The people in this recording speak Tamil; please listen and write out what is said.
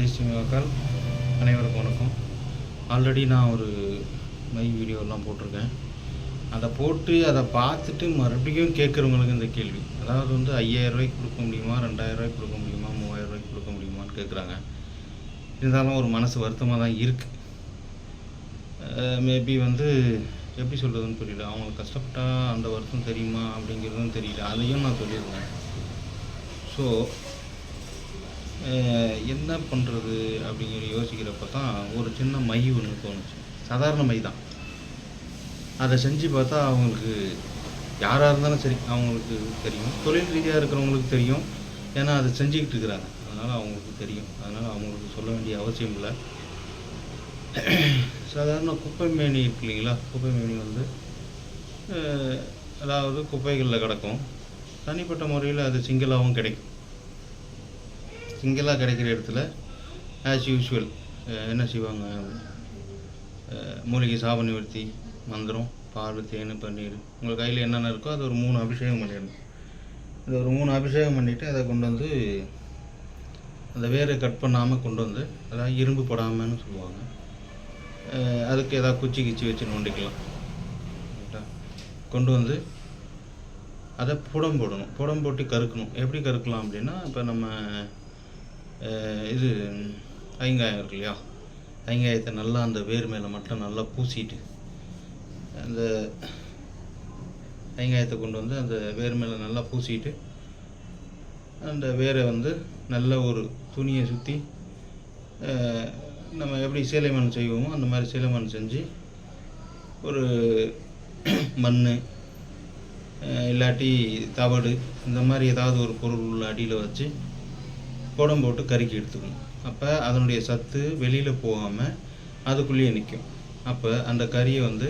ஜெய் ஸ்ரீ அனைவருக்கும் வணக்கம். ஆல்ரெடி நான் ஒரு மை வீடியோலாம் போட்டிருக்கேன். அதை போட்டு அதை பார்த்துட்டு மறுபடியும் கேட்குறவங்களுக்கு இந்த கேள்வி. அதாவது வந்து ஐயாயிரரூவாய்க்கு கொடுக்க முடியுமா ரெண்டாயிரம் ரூபாய்க்கு கொடுக்க முடியுமா மூவாயிரம் ரூபாய்க்கு கொடுக்க முடியுமான்னு கேட்குறாங்க. இருந்தாலும் ஒரு மனசு வருத்தமாக தான் இருக்குது மேபி வந்து எப்படி சொல்கிறதுன்னு புரியல. அவங்களுக்கு கஷ்டப்பட்டால் அந்த வருத்தம் தெரியுமா அப்படிங்கிறதும் தெரியல. அதையும் நான் சொல்லியிருந்தேன் ஸோ என்ன பண்ணுறது அப்படிங்கிற யோசிக்கிறப்ப தான் ஒரு சின்ன மை ஒன்று தோணுச்சு. சாதாரண மை தான். அதை செஞ்சு பார்த்தா அவங்களுக்கு யாராக இருந்தாலும் சரி அவங்களுக்கு தெரியும். தொழில் ரீதியாக இருக்கிறவங்களுக்கு தெரியும். ஏன்னா அதை செஞ்சுக்கிட்டு இருக்கிறாங்க. அதனால் அவங்களுக்கு தெரியும். அதனால் அவங்களுக்கு சொல்ல வேண்டிய அவசியம் இல்லை. சாதாரண குப்பை மேனி இருக்கு இல்லைங்களா? குப்பை மேனி வந்து அதாவது குப்பைகளில் கிடக்கும். தனிப்பட்ட முறையில் அது சிங்கிளாகவும் கிடைக்கும். சிங்கிளாக கிடைக்கிற இடத்துல ஆஸ் யூஷுவல் என்ன செய்வாங்க? மூலிகை சாப நிவர்த்தி மந்திரம் பால் தேன் பன்னீர். உங்கள் கையில் என்னென்ன இருக்கோ அது ஒரு மூணு அபிஷேகம் பண்ணிடணும். இது ஒரு மூணு அபிஷேகம் பண்ணிவிட்டு அதை கொண்டு வந்து அந்த வேரை கட் பண்ணாமல் கொண்டு வந்து அதாவது இரும்பு படாமன்னு சொல்லுவாங்க. அதுக்கு ஏதாவது குச்சி கிச்சி வச்சு நோண்டிக்கலாம். கொண்டு வந்து அதை புடம் போடணும். புடம் போட்டு கறுக்கணும் எப்படி கறுக்கலாம் அப்படின்னா இப்போ நம்ம இது ஐங்காயம் இருக்கு இல்லையா? ஐங்காயத்தை நல்லா அந்த வேர் மேலே மட்டும் நல்லா பூசிட்டு அந்த ஐங்காயத்தை கொண்டு வந்து அந்த வேர் மேலே நல்லா பூசிட்டு அந்த வேரை வந்து நல்ல ஒரு துணியை சுற்றி நம்ம எப்படி சேலைமண் செய்வோமோ அந்த மாதிரி சேலைமண் செஞ்சு ஒரு மண் இல்லாட்டி தவடு இந்த மாதிரி ஏதாவது ஒரு பொருள் உள்ள அடியில் வச்சு குடம் போட்டு கருக்கி எடுத்துக்கணும். அப்போ அதனுடைய சத்து வெளியில் போகாமல் அதுக்குள்ளேயே நிற்கும் அப்போ அந்த கறியை வந்து